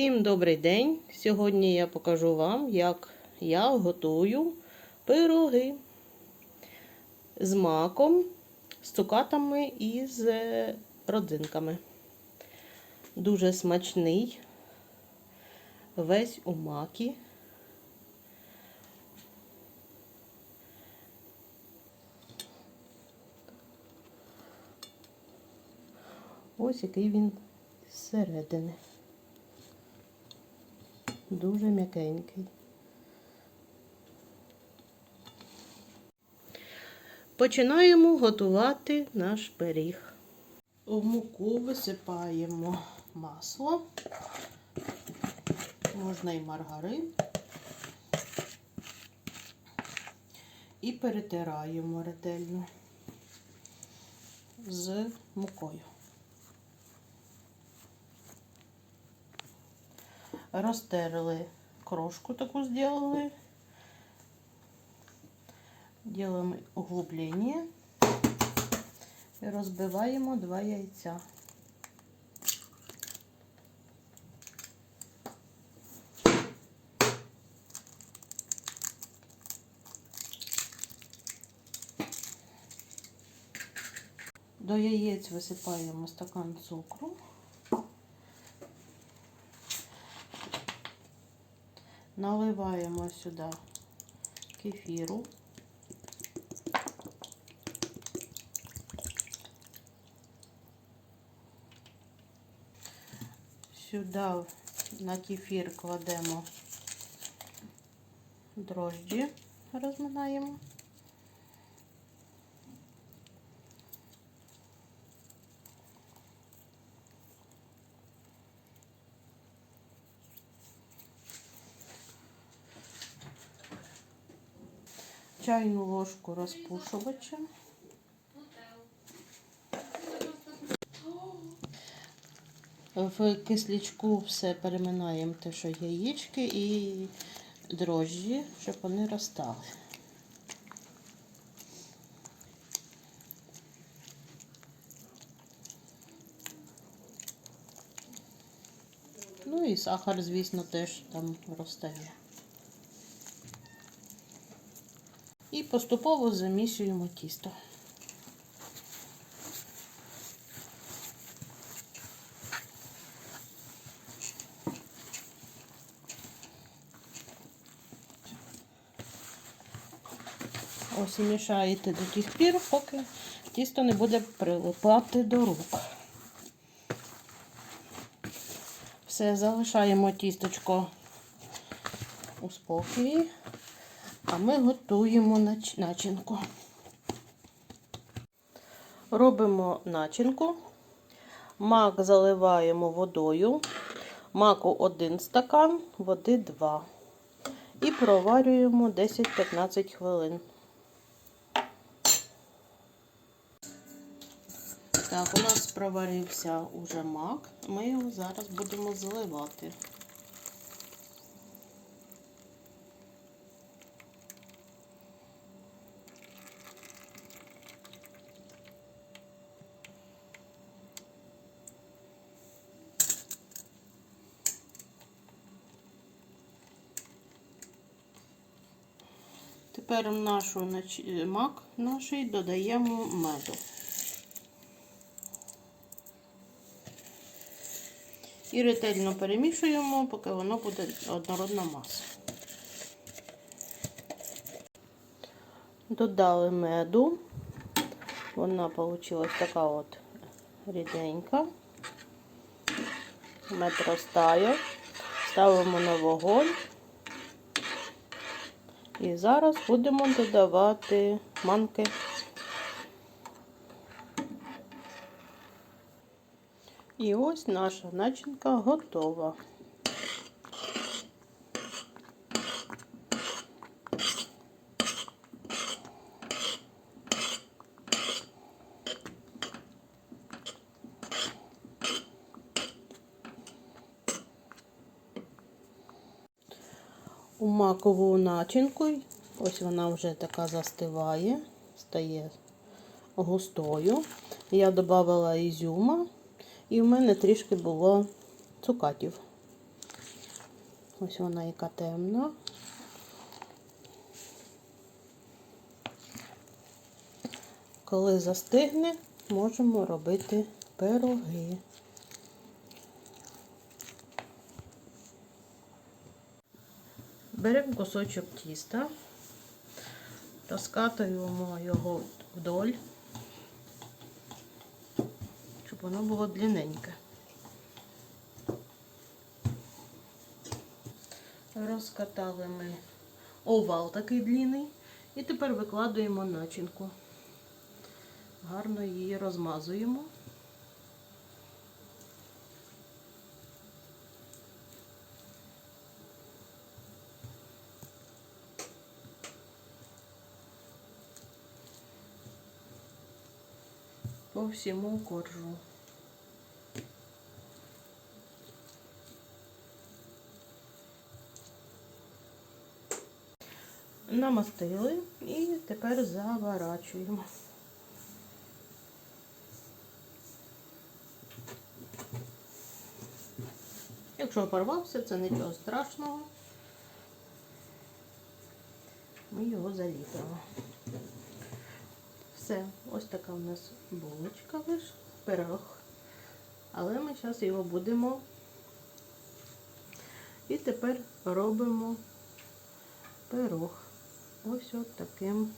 Всім добрий день! Сьогодні я покажу вам, як я готую пироги з маком, з цукатами і з е, родзинками. Дуже смачний, весь у макі. Ось який він зсередини. Дуже м'якенький. Починаємо готувати наш пиріг. У муку висипаємо масло, можна і маргарин. І перетираємо ретельно з мукою. Розтерли крошку таку сделали. Делаем углубление. І розбиваємо два яйця. До яєць висипаємо стакан цукру. Наливаємо сюди кефіру. Сюди на кефір кладемо дрожджі, розминаємо. Чайну ложку розпушувача. В кислячку все переминаємо те, що яєчки і дрожжі, щоб вони розтали. Ну і сахар, звісно, теж там розтає. І поступово замісюємо тісто. Ось і мішаєте до тих пір, поки тісто не буде прилипати до рук. Все, залишаємо тісточко у спокої. А ми готуємо начинку. Робимо начинку. Мак заливаємо водою. Маку 1 стакан, води 2. І проварюємо 10-15 хвилин. Так, у нас проварився уже мак. Ми його зараз будемо заливати. Тепер в нашу мак наший додаємо меду. І ретельно перемішуємо, поки воно буде однородна маса. Додали меду. Вона вийшла така от рідненька. Мед розтає. Ставимо на вогонь. І зараз будемо додавати манки. І ось наша начинка готова. У макову начинку, ось вона вже така застиває, стає густою. Я додавала ізюма, і в мене трішки було цукатів. Ось вона яка темна. Коли застигне, можемо робити пироги. Беремо кусочок тіста, розкатуємо його вдоль, щоб воно було длинненьке. Розкатали ми овал такий длинний. І тепер викладуємо начинку. Гарно її розмазуємо. По всьому коржу. Намастили і тепер заворачуємо. Якщо порвався, це нічого страшного. Ми його заліпимо. Все, ось така у нас булочка лиш, пирог. Але ми зараз його будемо. І тепер робимо пирог. Ось от таким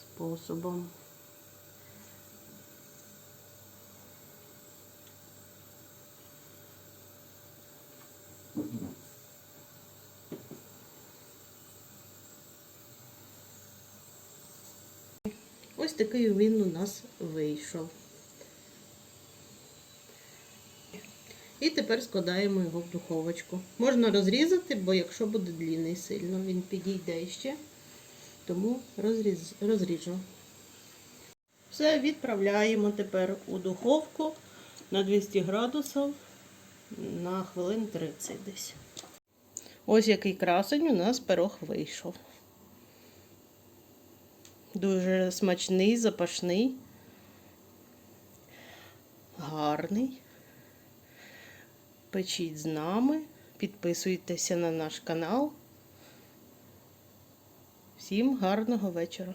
способом. Ось такий він у нас вийшов. І тепер складаємо його в духовочку. Можна розрізати, бо якщо буде длінний сильно, він підійде ще. Тому розріз... розріжу. Все, відправляємо тепер у духовку на 200 градусів на хвилин 30 десь. Ось який красень у нас пирог вийшов. Дуже смачний, запашний, гарний. Печіть з нами, підписуйтеся на наш канал. Всім гарного вечора!